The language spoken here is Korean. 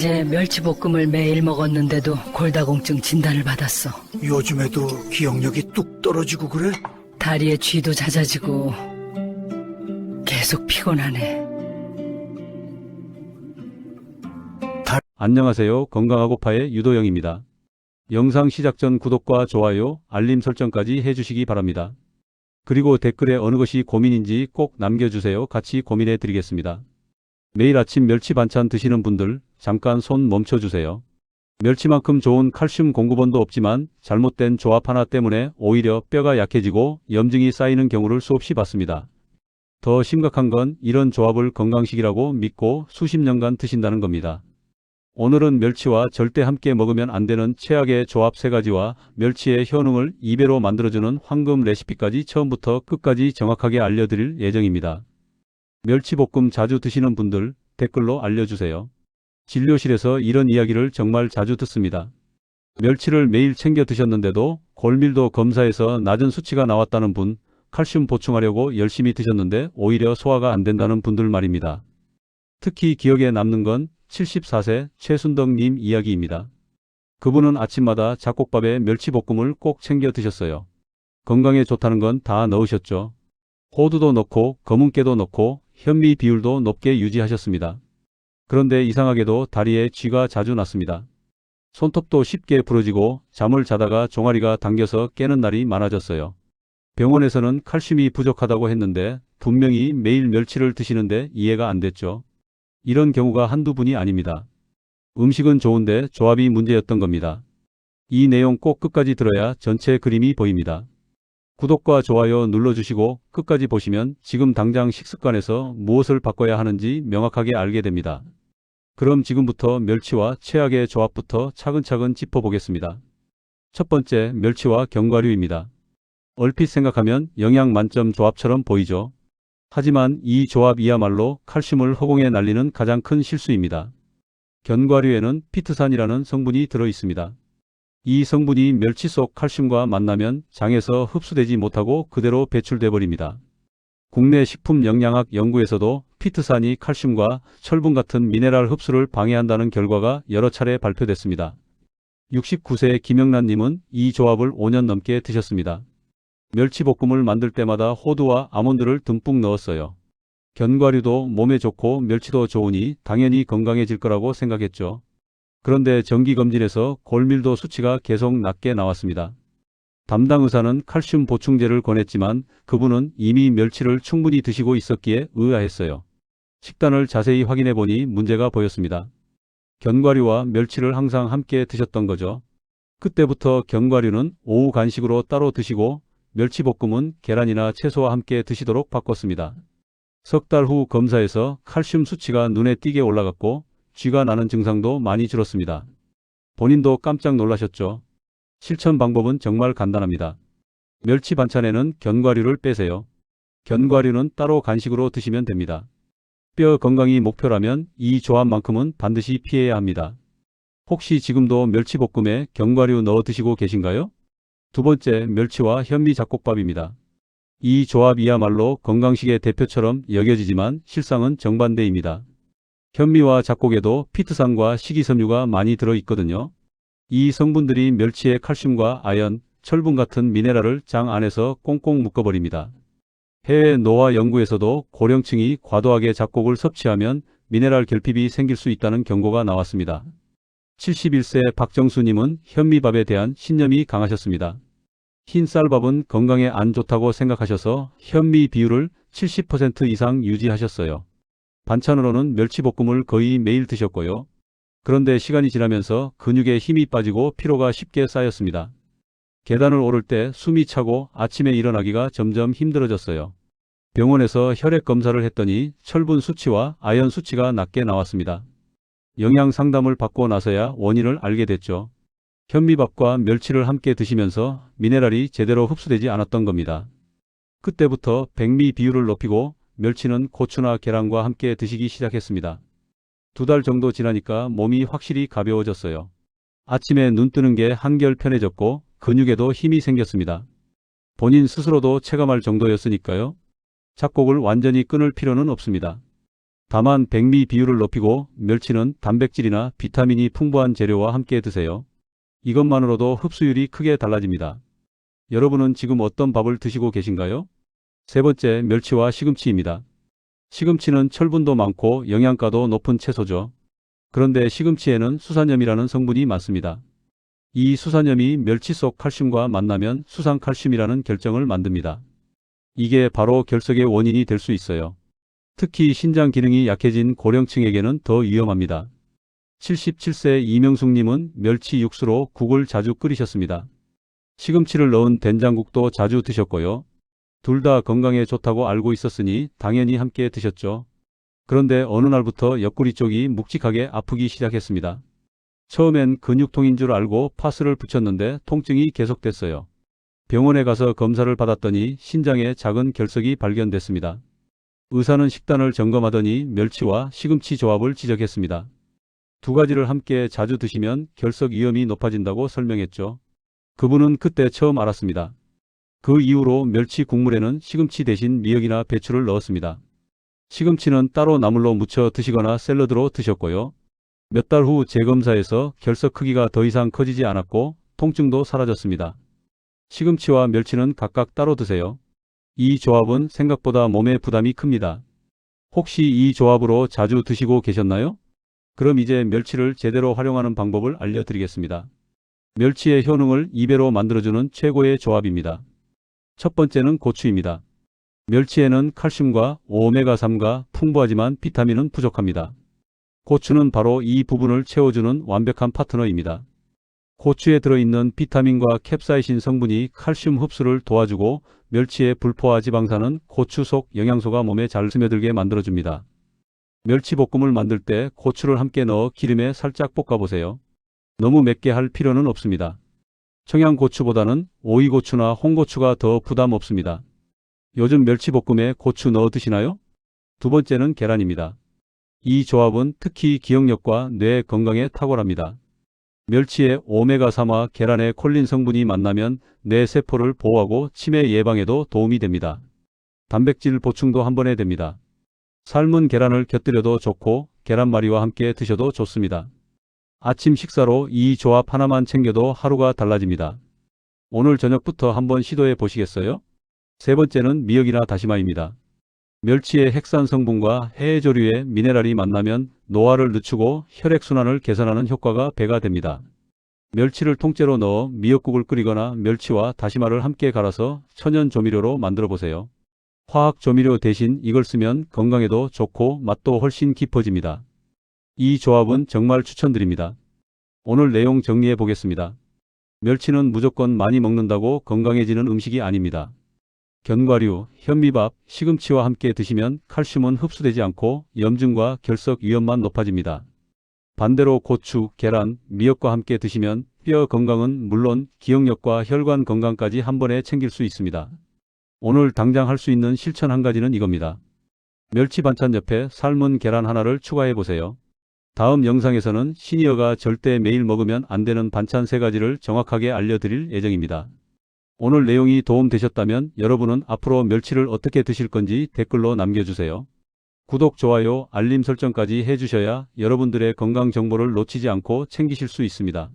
이제 멸치볶음을 매일 먹었는데도 골다공증 진단을 받았어. 요즘에도 기억력이 뚝 떨어지고 그래? 다리에 쥐도 잦아지고 계속 피곤하네. 안녕하세요. 건강하고 파의 유도영입니다. 영상 시작 전 구독과 좋아요, 알림 설정까지 해주시기 바랍니다. 그리고 댓글에 어느 것이 고민인지 꼭 남겨주세요. 같이 고민해 드리겠습니다. 매일 아침 멸치 반찬 드시는 분들 잠깐 손 멈춰주세요. 멸치만큼 좋은 칼슘 공급원도 없지만 잘못된 조합 하나 때문에 오히려 뼈가 약해지고 염증이 쌓이는 경우를 수없이 봤습니다. 더 심각한 건 이런 조합을 건강식이라고 믿고 수십 년간 드신다는 겁니다. 오늘은 멸치와 절대 함께 먹으면 안 되는 최악의 조합 세 가지와 멸치의 효능을 2배로 만들어주는 황금 레시피까지 처음부터 끝까지 정확하게 알려드릴 예정입니다. 멸치볶음 자주 드시는 분들 댓글로 알려주세요. 진료실에서 이런 이야기를 정말 자주 듣습니다. 멸치를 매일 챙겨 드셨는데도 골밀도 검사에서 낮은 수치가 나왔다는 분, 칼슘 보충하려고 열심히 드셨는데 오히려 소화가 안 된다는 분들 말입니다. 특히 기억에 남는 건 74세 최순덕님 이야기입니다. 그분은 아침마다 잡곡밥에 멸치볶음을 꼭 챙겨 드셨어요. 건강에 좋다는 건 다 넣으셨죠. 호두도 넣고 검은깨도 넣고 현미 비율도 높게 유지하셨습니다. 그런데 이상하게도 다리에 쥐가 자주 났습니다. 손톱도 쉽게 부러지고 잠을 자다가 종아리가 당겨서 깨는 날이 많아졌어요. 병원에서는 칼슘이 부족하다고 했는데 분명히 매일 멸치를 드시는데 이해가 안 됐죠. 이런 경우가 한두 분이 아닙니다. 음식은 좋은데 조합이 문제였던 겁니다. 이 내용 꼭 끝까지 들어야 전체 그림이 보입니다. 구독과 좋아요 눌러주시고 끝까지 보시면 지금 당장 식습관에서 무엇을 바꿔야 하는지 명확하게 알게 됩니다. 그럼 지금부터 멸치와 최악의 조합부터 차근차근 짚어보겠습니다. 첫 번째, 멸치와 견과류입니다. 얼핏 생각하면 영양 만점 조합처럼 보이죠. 하지만 이 조합이야말로 칼슘을 허공에 날리는 가장 큰 실수입니다. 견과류에는 피트산이라는 성분이 들어 있습니다. 이 성분이 멸치 속 칼슘과 만나면 장에서 흡수되지 못하고 그대로 배출돼 버립니다. 국내 식품영양학 연구에서도 피트산이 칼슘과 철분 같은 미네랄 흡수를 방해한다는 결과가 여러 차례 발표됐습니다. 69세 김영란 님은 이 조합을 5년 넘게 드셨습니다. 멸치볶음을 만들 때마다 호두와 아몬드를 듬뿍 넣었어요. 견과류도 몸에 좋고 멸치도 좋으니 당연히 건강해질 거라고 생각했죠. 그런데 정기검진에서 골밀도 수치가 계속 낮게 나왔습니다. 담당 의사는 칼슘 보충제를 권했지만 그분은 이미 멸치를 충분히 드시고 있었기에 의아했어요. 식단을 자세히 확인해 보니 문제가 보였습니다. 견과류와 멸치를 항상 함께 드셨던 거죠. 그때부터 견과류는 오후 간식으로 따로 드시고 멸치볶음은 계란이나 채소와 함께 드시도록 바꿨습니다. 석 달 후 검사에서 칼슘 수치가 눈에 띄게 올라갔고 쥐가 나는 증상도 많이 줄었습니다. 본인도 깜짝 놀라셨죠? 실천 방법은 정말 간단합니다. 멸치 반찬에는 견과류를 빼세요. 견과류는 따로 간식으로 드시면 됩니다. 뼈 건강이 목표라면 이 조합만큼은 반드시 피해야 합니다. 혹시 지금도 멸치볶음에 견과류 넣어 드시고 계신가요? 두 번째, 멸치와 현미 잡곡밥입니다. 이 조합이야말로 건강식의 대표처럼 여겨지지만 실상은 정반대입니다. 현미와 잡곡에도 피트산과 식이섬유가 많이 들어 있거든요. 이 성분들이 멸치의 칼슘과 아연, 철분 같은 미네랄을 장 안에서 꽁꽁 묶어버립니다. 해외 노화 연구에서도 고령층이 과도하게 잡곡을 섭취하면 미네랄 결핍이 생길 수 있다는 경고가 나왔습니다. 71세 박정수님은 현미밥에 대한 신념이 강하셨습니다. 흰 쌀밥은 건강에 안 좋다고 생각하셔서 현미 비율을 70% 이상 유지하셨어요. 반찬으로는 멸치볶음을 거의 매일 드셨고요. 그런데 시간이 지나면서 근육에 힘이 빠지고 피로가 쉽게 쌓였습니다. 계단을 오를 때 숨이 차고 아침에 일어나기가 점점 힘들어졌어요. 병원에서 혈액 검사를 했더니 철분 수치와 아연 수치가 낮게 나왔습니다. 영양 상담을 받고 나서야 원인을 알게 됐죠. 현미밥과 멸치를 함께 드시면서 미네랄이 제대로 흡수되지 않았던 겁니다. 그때부터 백미 비율을 높이고 멸치는 고추나 계란과 함께 드시기 시작했습니다. 두 달 정도 지나니까 몸이 확실히 가벼워졌어요. 아침에 눈 뜨는 게 한결 편해졌고 근육에도 힘이 생겼습니다. 본인 스스로도 체감할 정도였으니까요. 잡곡을 완전히 끊을 필요는 없습니다. 다만 백미 비율을 높이고 멸치는 단백질이나 비타민이 풍부한 재료와 함께 드세요. 이것만으로도 흡수율이 크게 달라집니다. 여러분은 지금 어떤 밥을 드시고 계신가요? 세 번째, 멸치와 시금치입니다. 시금치는 철분도 많고 영양가도 높은 채소죠. 그런데 시금치에는 수산염이라는 성분이 많습니다. 이 수산염이 멸치 속 칼슘과 만나면 수산칼슘이라는 결정을 만듭니다. 이게 바로 결석의 원인이 될 수 있어요. 특히 신장 기능이 약해진 고령층에게는 더 위험합니다. 77세 이명숙님은 멸치 육수로 국을 자주 끓이셨습니다. 시금치를 넣은 된장국도 자주 드셨고요. 둘 다 건강에 좋다고 알고 있었으니 당연히 함께 드셨죠. 그런데 어느 날부터 옆구리 쪽이 묵직하게 아프기 시작했습니다. 처음엔 근육통인 줄 알고 파스를 붙였는데 통증이 계속됐어요. 병원에 가서 검사를 받았더니 신장에 작은 결석이 발견됐습니다. 의사는 식단을 점검하더니 멸치와 시금치 조합을 지적했습니다. 두 가지를 함께 자주 드시면 결석 위험이 높아진다고 설명했죠. 그분은 그때 처음 알았습니다. 그 이후로 멸치 국물에는 시금치 대신 미역이나 배추를 넣었습니다. 시금치는 따로 나물로 무쳐 드시거나 샐러드로 드셨고요. 몇 달 후 재검사에서 결석 크기가 더 이상 커지지 않았고 통증도 사라졌습니다. 시금치와 멸치는 각각 따로 드세요. 이 조합은 생각보다 몸에 부담이 큽니다. 혹시 이 조합으로 자주 드시고 계셨나요? 그럼 이제 멸치를 제대로 활용하는 방법을 알려드리겠습니다. 멸치의 효능을 2배로 만들어주는 최고의 조합입니다. 첫 번째는 고추입니다. 멸치에는 칼슘과 오메가3가 풍부하지만 비타민은 부족합니다. 고추는 바로 이 부분을 채워주는 완벽한 파트너입니다. 고추에 들어있는 비타민과 캡사이신 성분이 칼슘 흡수를 도와주고 멸치의 불포화 지방산은 고추 속 영양소가 몸에 잘 스며들게 만들어줍니다. 멸치 볶음을 만들 때 고추를 함께 넣어 기름에 살짝 볶아보세요. 너무 맵게 할 필요는 없습니다. 청양고추보다는 오이고추나 홍고추가 더 부담 없습니다. 요즘 멸치볶음에 고추 넣어 드시나요? 두 번째는 계란입니다. 이 조합은 특히 기억력과 뇌 건강에 탁월합니다. 멸치의 오메가3와 계란의 콜린 성분이 만나면 뇌 세포를 보호하고 치매 예방에도 도움이 됩니다. 단백질 보충도 한 번에 됩니다. 삶은 계란을 곁들여도 좋고 계란말이와 함께 드셔도 좋습니다. 아침 식사로 이 조합 하나만 챙겨도 하루가 달라집니다. 오늘 저녁부터 한번 시도해 보시겠어요? 세 번째는 미역이나 다시마입니다. 멸치의 핵산 성분과 해조류의 미네랄이 만나면 노화를 늦추고 혈액순환을 개선하는 효과가 배가 됩니다. 멸치를 통째로 넣어 미역국을 끓이거나 멸치와 다시마를 함께 갈아서 천연 조미료로 만들어 보세요. 화학 조미료 대신 이걸 쓰면 건강에도 좋고 맛도 훨씬 깊어집니다. 이 조합은 정말 추천드립니다. 오늘 내용 정리해 보겠습니다. 멸치는 무조건 많이 먹는다고 건강해지는 음식이 아닙니다. 견과류, 현미밥, 시금치와 함께 드시면 칼슘은 흡수되지 않고 염증과 결석 위험만 높아집니다. 반대로 고추, 계란, 미역과 함께 드시면 뼈 건강은 물론 기억력과 혈관 건강까지 한 번에 챙길 수 있습니다. 오늘 당장 할 수 있는 실천 한 가지는 이겁니다. 멸치 반찬 옆에 삶은 계란 하나를 추가해 보세요. 다음 영상에서는 시니어가 절대 매일 먹으면 안 되는 반찬 세 가지를 정확하게 알려드릴 예정입니다. 오늘 내용이 도움되셨다면 여러분은 앞으로 멸치를 어떻게 드실 건지 댓글로 남겨주세요. 구독, 좋아요, 알림 설정까지 해주셔야 여러분들의 건강 정보를 놓치지 않고 챙기실 수 있습니다.